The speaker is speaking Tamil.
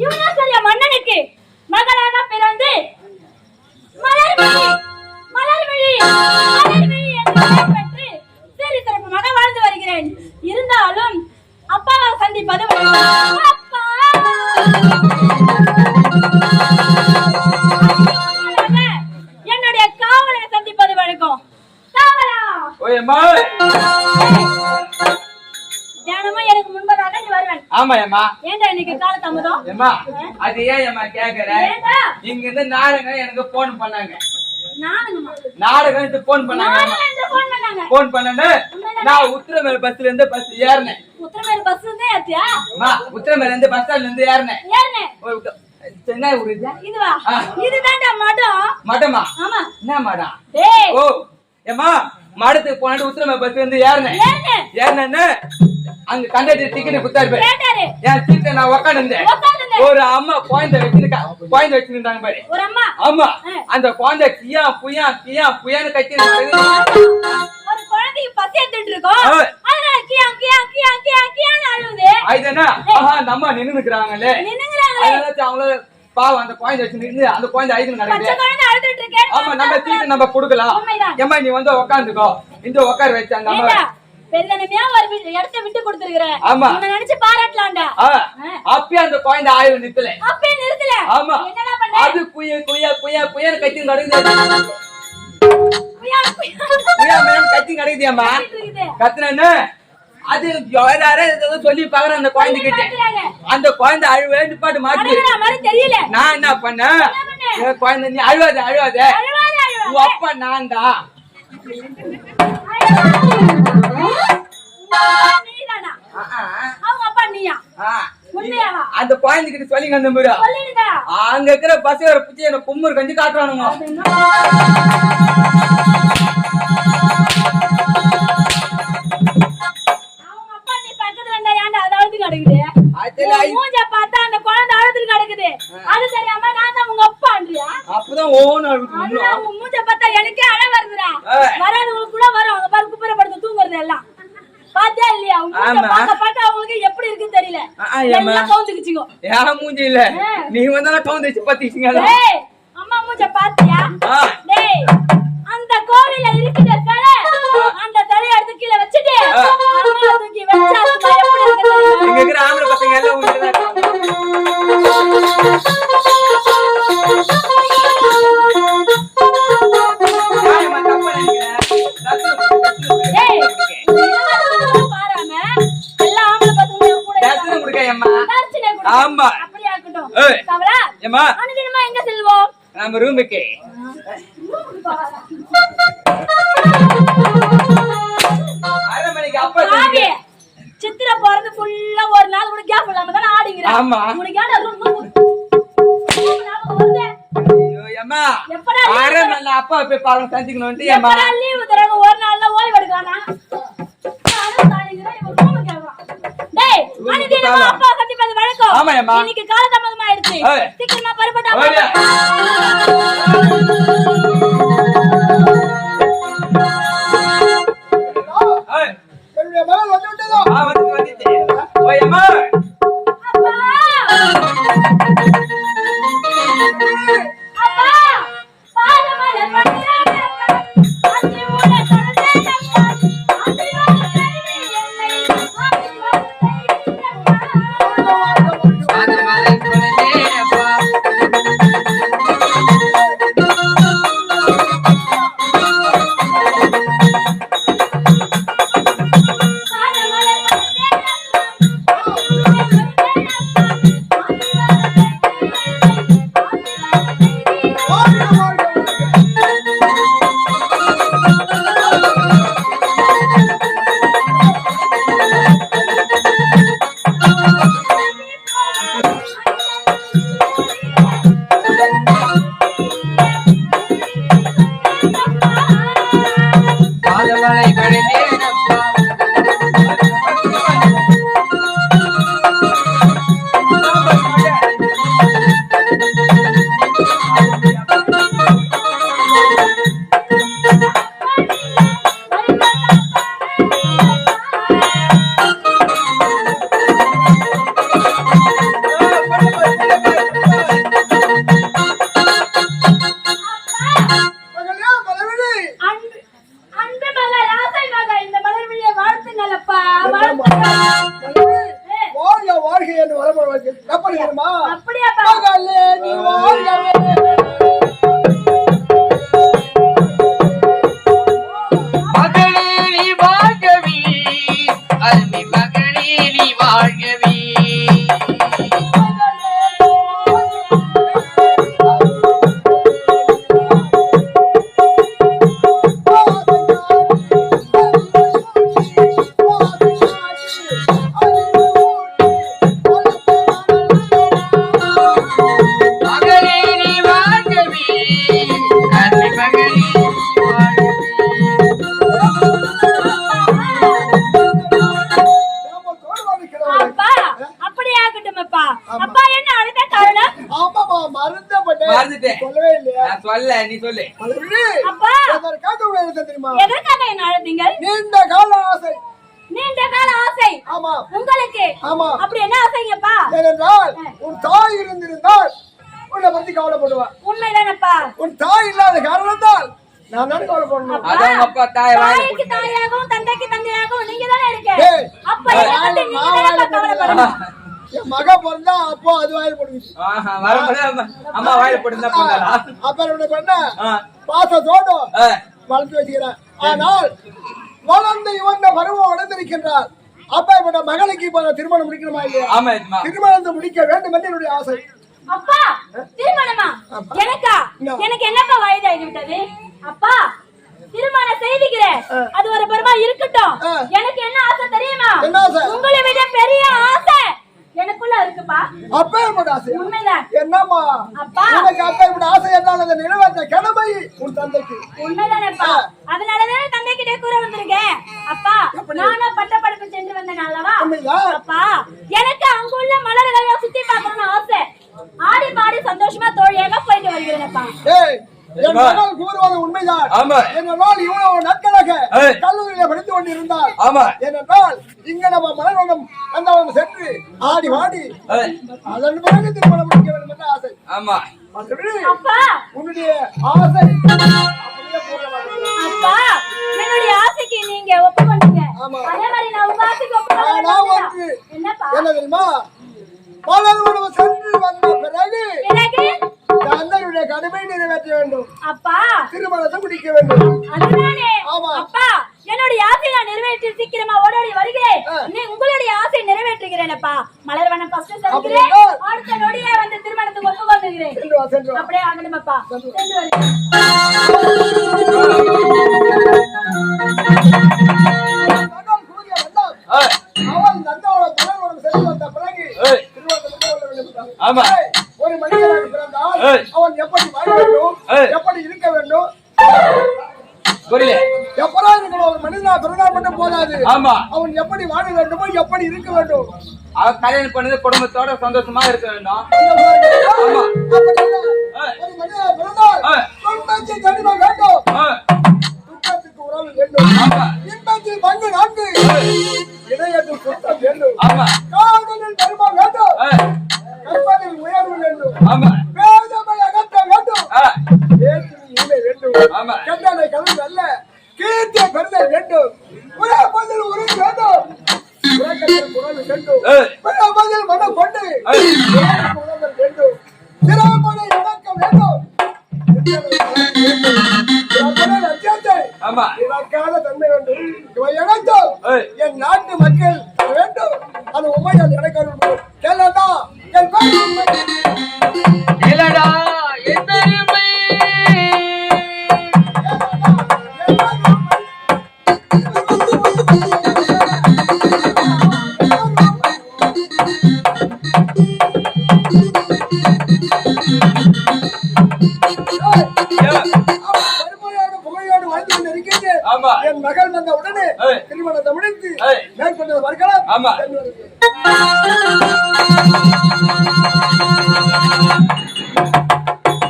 யூனிவர்சல் மன்னனுக்கு மகளாக பிறந்து மலர்விழி மலர்விழி மலர்விழி என்று பெற்று சரி சிறப்புமாக வாழ்ந்து வருகிறேன். இருந்தாலும் அப்பாவை சந்திப்பது அப்பா. என்னுடைய காவலனை சந்திப்பது வழக்கம் காவலா. எனக்கு முன்பதாக வருவேன். ஆமா ஏமா ஏன்டா இன்னைக்கு கால தாமதம்? ஏமா அது ஏன் ஏமா கேக்குற? இங்க இருந்து நாளுங்க எனக்கு போன் பண்ணாங்க. நாடகம்? போன் பண்ணாங்க. போன் பண்ணனு நான் பஸ்ல இருந்து பஸ் ஏறினேன். உத்தரமேல் பஸ்ல இருந்து ஏத்தியா அம்மா இருந்து பஸ் ஸ்டாண்ட்ல இருந்து ஏறினேன். ஏறினேன். என்ன ஊரு இது இதுவா? இதுதான்டா மடம். மடமா? ஆமா. என்ன மடம்? ஏமா மடத்துக்கு போனாட்டு உத்திரமேல பஸ் இருந்து ஏறினேன். ஏறுனே? ஏறினேன்னு அங்க கண்டக்டர் டிக்கெட் குத்தாரு என் சீட்ல நான் உட்கார்ந்திருந்தேன். ஒரு அம்மா குழந்தை வச்சிருக்கா குழந்தை வச்சிருந்தாங்க பாரு. ஒரு அம்மா? ஆமா. அந்த குழந்தை கியா புயா கியா புயான்னு கத்தி ஒரு குழந்தைக்கு பசி எடுத்துட்டு இருக்கோம். அதனால கியா கியா அழுவுது. அம்மா அவங்கள பாவம் அந்த குழந்தை வச்சு நின்று அந்த குழந்தை பச்சை நடக்குது. ஆமா நம்ம சீட்டு நம்ம கொடுக்கலாம். ஏம்மா நீ வந்து உட்காந்துக்கோ இந்த உட்கார வச்சு அந்த அம்மா பெருந்தனமையா ஒரு இடத்த விட்டு கொடுத்துருக்குற. ஆமா. உன்னை நினைச்சு பாராட்டலாம்டா. அப்பயே அந்த குழந்தை ஆய்வு நிக்கல. அப்பே நிறுத்தல. ஆமா. என்னடா பண்ண? அது குய குய குய குயன்னு கத்தி நடக்குது. குயா, குயா. கத்தி. கத்துனேன்னு? அது யாராரோ சொல்லி பாக்குறேன் அந்த குழந்தை கிட்ட. அந்த குழந்தை அழுவே நிப்பாட்டு மாட்டி. மாதிரி தெரியல. நான் என்ன பண்ணேன் குழந்தை நீ அழுவாத அழுவாத. உன் அப்பா நான் தான் அந்த குழந்தை கிட்ட சொல்லி அந்த சொல்லிடுங்க. அங்க இருக்கிற பசங்க ஒரு புத்தி என்ன கும்மர் கஞ்சி காட்டுறானுங்க. ஏன்டா அது அழுது கிடக்குது? அதுல உன் மூஞ்ச பார்த்தா அந்த குழந்தை அழுதுட்டு கிடக்குது. அது தெரியாம நான் தான் உங்க அப்பான்றியா? அப்பதான் ஓன்னு அழுகுது அதுதான் உன் மூஞ்ச பார்த்தா எனக்கே அழ வருதுடா. கூட வரும். அவங்க பாரு குப்பரை படுத்து தூங்குறது எல்லாம். இல்லையா? அவங்களுக்கு எப்படி இருக்குன்னு தெரியல. எல்லாம் கவுந்துக்குச்சுங்க ஏன் மூஞ்சி இல்ல? ஆ. நீ வந்தாலும் அம்மா மூஞ்ச பாத்தியா. டேய் அந்த கோவில்ல இருக்கிற அந்த தலையை எடுத்து கீழே வச்சுட்டு நம்ம ரூமுக்கு அரை மணிக்கு அப்பா பாவி, தெரியுது. சித்திரை பிறந்து ஃபுல்லா ஒரு நாள் கூட கேப் இல்லாம தானே ஆடிங்கிற ஆமா. உனக்கு தர- மணி அப்பா போய் பாருங்க சந்திக்கணும்ட்டு ஏம்மா எப்படா leave தராங்க? ஒரு நாள்ல ஓய்வு எடுக்கலாம்னா? நானும் தாடிக்கிறேன், இவன் room க்கு கேக்குறான். டேய், room க்கு அனுதினமா போலாம். அப்பா சந்திப்பது வழக்கம். ஆமா, ஏம்மா. இன்னைக்கு காலதாமதம் ஆயிடுச்சு. சீக்கிரமா பருப்பட்டா ஏனென்றால் உன் தாய் இருந்திருந்தால் உன்னை பத்தி கவலைப்படுவா. உண்மைதானப்பா உன் தாய் இல்லாத காரணத்தால் நான் தானே கவலைப்படணும். அதான் உங்க அப்பா தாய் வாயில தாய்க்கு தாயாகவும் தந்தைக்கு தந்தையாகவும் நீங்க தானே இருக்க ஏய், அப்ப இதை பத்தி நீங்க தானே கவலைப்படணும் என் மக பிறந்தா அப்போ அது வாயில் போடுச்சு அம்மா- வாயில போட்டு என்ன பண்ண பாசத்தோடு வளர்த்து வச்சுக்கிறேன். ஆனால் வளர்ந்து இவங்க பருவம் அடைந்திருக்கின்றார் அப்ப இவட மகளுக்கு இப்ப திருமணம் முடிக்கணுமா இல்லையா? திருமணத்தை முடிக்க வேண்டும் என்று என்னுடைய ஆசை. அப்பா திருமணமா? எனக்கா. எனக்கு என்னப்பா வயதாகி விட்டது அப்பா திருமணம் செய்துக்கிறேன் அது ஒரு பெருமா இருக்கட்டும். எனக்கு என்ன ஆசை தெரியுமா? உங்களை விட பெரிய ஆசை. எனக்குள்ள இருக்குப்பா. அப்ப இவட ஆசை? உண்மைதான். என்னம்மா? அப்பா. உனக்கு அப்ப இவட ஆசை உன் தந்தைக்கு. உண்மைதானேப்பா. அதனாலதான் தந்தை கிட்டே கூற வந்திருக்கேன் அப்பா? நானும் பட்ட படிப்பு சென்று வந்தேன் அல்லவா அப்பா எனக்கு அங்குள்ள மலர்களை சுத்தி பார்க்கணும்னு ஆசை. ஆடி பாடி சந்தோஷமா தோழியாக போயிட்டு வருகிறேன்ப்பா. கூறுவது உண்மைதான். ஆமா. என்னென்றால் இவ்வளவு நாட்களாக. கல்லூரியில படித்துக் கொண்டிருந்தார் ஆமா. ஏனென்றால் இங்க நம்ம மலர்வனம் அந்த சென்று ஆடி வாடி அதன் பிறகு திருமணம் முடிக்க வேண்டும் என்ற ஆசை. ஆமா. உன்னுடைய ஆசை. அப்பா என்னுடைய ஆசைக்கு நீங்க ஒப்புக்கொண்டீங்க. ஆமா. அதே மாதிரி நான் உங்க ஆசைக்கு ஆனா ஒன்று. ஒப்புக்கொண்டேன் என்னப்பா? என்ன தெரியுமா? மலர்வனம் நிறைவேற்ற வேண்டும். அப்பா! திருமணத்தை முடிக்க வேண்டும். அதுதானே ஆமா. அப்பா! என்னுடைய ஆசை நான் நிறைவேற்றி சீக்கிரமா ஓடோடி வருகிறேன். நீ உங்களுடைய ஆசை நிறைவேற்றுகிறேனப்பா. மலர்வனம் ஃபர்ஸ்ட் செல்கிறேன்? அடுத்த நொடியே வந்து திருமணத்துக்கு அப்படியே ஆகணுமப்பா. சென்று சென்று வருகிறேன். ஆமா. அவன் எப்படி வாழ வேண்டுமோ எப்படி இருக்க வேண்டும். அவ கல்யாணம் பண்ணது குடும்பத்தோட சந்தோஷமா இருக்க வேண்டும். வேண்டும். இன்பத்தில் பங்கு நான்கு. இணையத்தில் சுத்தம் வேண்டும். ஆமா. பிறப்பதில் மனம் கொண்டு.